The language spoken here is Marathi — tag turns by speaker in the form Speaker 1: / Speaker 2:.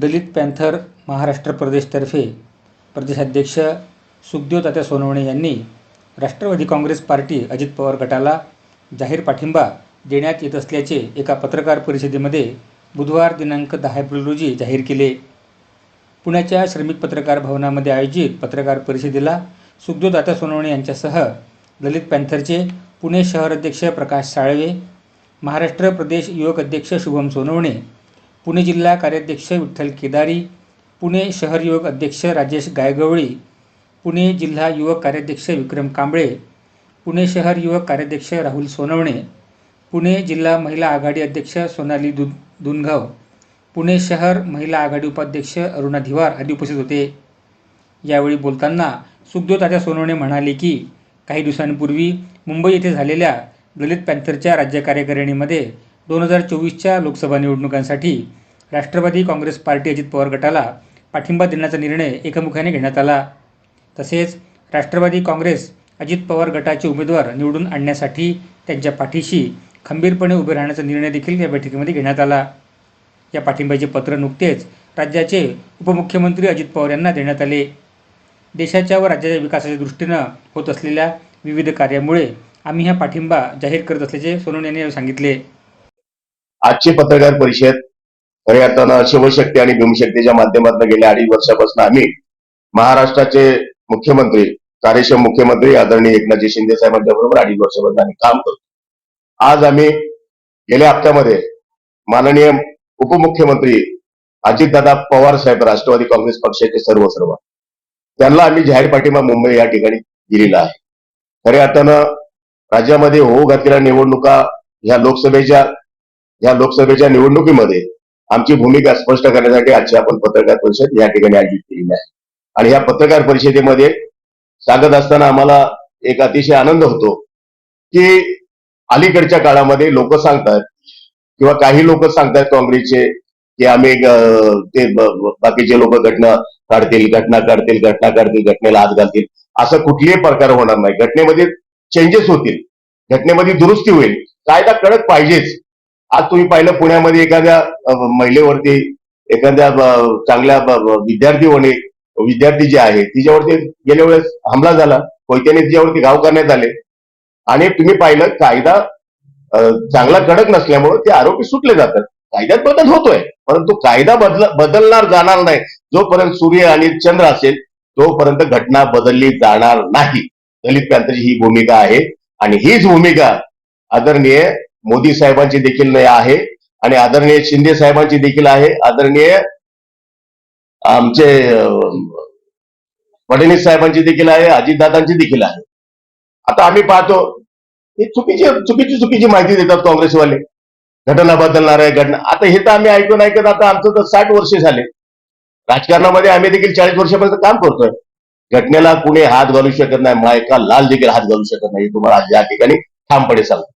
Speaker 1: दलित पॅन्थर महाराष्ट्र प्रदेशतर्फे प्रदेशाध्यक्ष सुखदेव तात्या सोनवणे यांनी राष्ट्रवादी काँग्रेस पार्टी अजित पवार गटाला जाहीर पाठिंबा देण्यात येत असल्याचे एका पत्रकार परिषदेमध्ये बुधवार दिनांक दहा एप्रिल रोजी जाहीर केले. पुण्याच्या श्रमिक पत्रकार भवनामध्ये आयोजित पत्रकार परिषदेला सुखदेव तात्या सोनवणे यांच्यासह दलित पॅन्थरचे पुणे शहर अध्यक्ष प्रकाश साळवे महाराष्ट्र प्रदेश युवक अध्यक्ष शुभम सोनवणे पुणे जिल्हा कार्याध्यक्ष विठ्ठल केदारी पुणे शहर युवक अध्यक्ष राजेश गायगवळी पुणे जिल्हा युवक कार्याध्यक्ष विक्रम कांबळे पुणे शहर युवक कार्याध्यक्ष राहुल सोनवणे पुणे जिल्हा महिला आघाडी अध्यक्ष सोनाली दु दुनगाव पुणे शहर महिला आघाडी उपाध्यक्ष अरुणा धिवार आदी उपस्थित होते. यावेळी बोलताना सुखदेव तात्या सोनवणे म्हणाले की काही दिवसांपूर्वी मुंबई येथे झालेल्या दलित पॅन्थरच्या राज्य कार्यकारिणीमध्ये दोन हजार चोवीसच्या लोकसभा निवडणुकांसाठी राष्ट्रवादी काँग्रेस पार्टी अजित पवार गटाला पाठिंबा देण्याचा निर्णय एकमुखाने घेण्यात आला. तसेच राष्ट्रवादी काँग्रेस अजित पवार गटाचे उमेदवार निवडून आणण्यासाठी त्यांच्या पाठीशी खंबीरपणे उभे राहण्याचा निर्णय देखील या बैठकीमध्ये घेण्यात आला. या पाठिंब्याचे पत्र नुकतेच राज्याचे उपमुख्यमंत्री अजित पवार यांना देण्यात आले. देशाच्या व राज्याच्या विकासाच्या दृष्टीनं होत असलेल्या विविध कार्यामुळे आम्ही हा पाठिंबा जाहीर करत असल्याचे सोनवणे यांनी सांगितले.
Speaker 2: आजची पत्रकार परिषद खऱ्या अर्थानं शिवशक्ती आणि भीमशक्तीच्या माध्यमातून गेल्या अडीच वर्षापासून आम्ही महाराष्ट्राचे मुख्यमंत्री कार्यक्षम मुख्यमंत्री आदरणीय एकनाथजी शिंदे साहेबांच्या बरोबर अडीच वर्षापासून आम्ही काम करतो. आज आम्ही गेल्या हप्त्यामध्ये माननीय उपमुख्यमंत्री अजितदादा पवार साहेब राष्ट्रवादी काँग्रेस पक्षाचे सर्व सर्व त्यांना आम्ही जाहीर पाठिंबा मुंबई या ठिकाणी दिलेला आहे. खऱ्या अर्थानं राज्यामध्ये होऊ घातलेल्या निवडणुका ह्या लोकसभेच्या या लोकसभेच्या निवडणुकीमध्ये आमची भूमिका स्पष्ट करण्यासाठी आजची आपण पत्रकार परिषद या ठिकाणी आयोजित केलेली आहे. आणि या पत्रकार परिषदेमध्ये सांगत असताना आम्हाला एक अतिशय आनंद होतो की अलीकडच्या काळामध्ये लोक सांगतात किंवा काही लोक सांगतात काँग्रेसचे की आम्ही ते बाकीचे लोक घटना काढतील घटना काढतील घटना काढतील घटनेला हात घालतील. असं कुठलेही प्रकार होणार नाही. घटनेमध्ये चेंजेस होतील. घटनेमध्ये दुरुस्ती होईल. कायदा कडक पाहिजेच. आज तुम्ही पाहिलं पुण्यामध्ये एखाद्या महिलेवरती एखाद्या चांगल्या विद्यार्थी होणे विद्यार्थी जे आहे तिच्यावरती गेल्या वेळेस हमला झाला. कोयत्याने तिच्यावरती घाव करण्यात आले. आणि तुम्ही पाहिलं कायदा चांगला कडक नसल्यामुळे ते आरोपी सुटले जातात. कायद्यात बदल होतोय. परंतु कायदा बदल बदलणार जाणार नाही. जोपर्यंत सूर्य आणि चंद्र असेल तोपर्यंत घटना बदलली जाणार नाही. दलित प्रांताची ही भूमिका आहे. आणि हीच भूमिका आदरणीय मोदी साहेबांची देखील आहे आणि आदरणीय शिंदे साहेबांची देखील आहे. आदरणीय आमचे फडणवीस साहेबांची देखील आहे अजितदादांची देखील आहे. आता आम्ही पाहतो हे चुकीची चुकीची चुकीची माहिती देतात काँग्रेसवाले. घटना बदलणार आहे घटना. आता हे तर आम्ही ऐकून ऐकत आता आमचं तर साठ वर्ष झाले. राजकारणामध्ये आम्ही देखील चाळीस वर्षापर्यंत काम करतोय. घटनेला कुणी हात घालू शकत नाही मायका लाल देखील हात घालू शकत नाही. तुम्हाला या ठिकाणी ठामपणे सांगतो.